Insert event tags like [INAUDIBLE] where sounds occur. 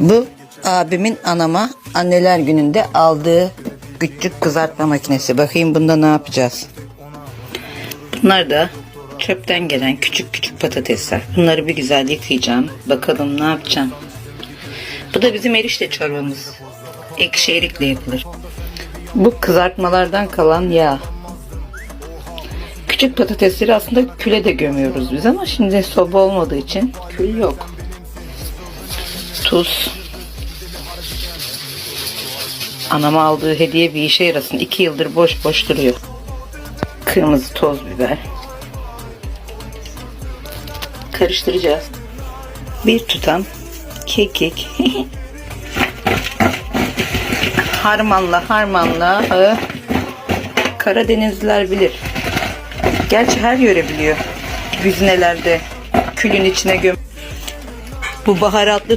Bu abimin anama anneler gününde aldığı küçük kızartma makinesi. Bakayım bunda ne yapacağız. Bunlar da çöpten gelen küçük küçük patatesler. Bunları bir güzel yıkayacağım. Bakalım ne yapacağım. Bu da bizim erişte çorbamız. Ekşi erikle yapılır. Bu kızartmalardan kalan yağ. Küçük patatesleri aslında küle de gömüyoruz biz ama şimdi soba olmadığı için kül yok. Tuz. Anama aldığı hediye bir işe yarasın. İki yıldır boş boş duruyor. Kırmızı toz biber. Karıştıracağız. Bir tutam kekik. [LAUGHS] harmanla harmanla. Ha. Karadenizliler bilir. Gerçi her yöre biliyor. Güznelerde külün içine göm. Bu baharatlı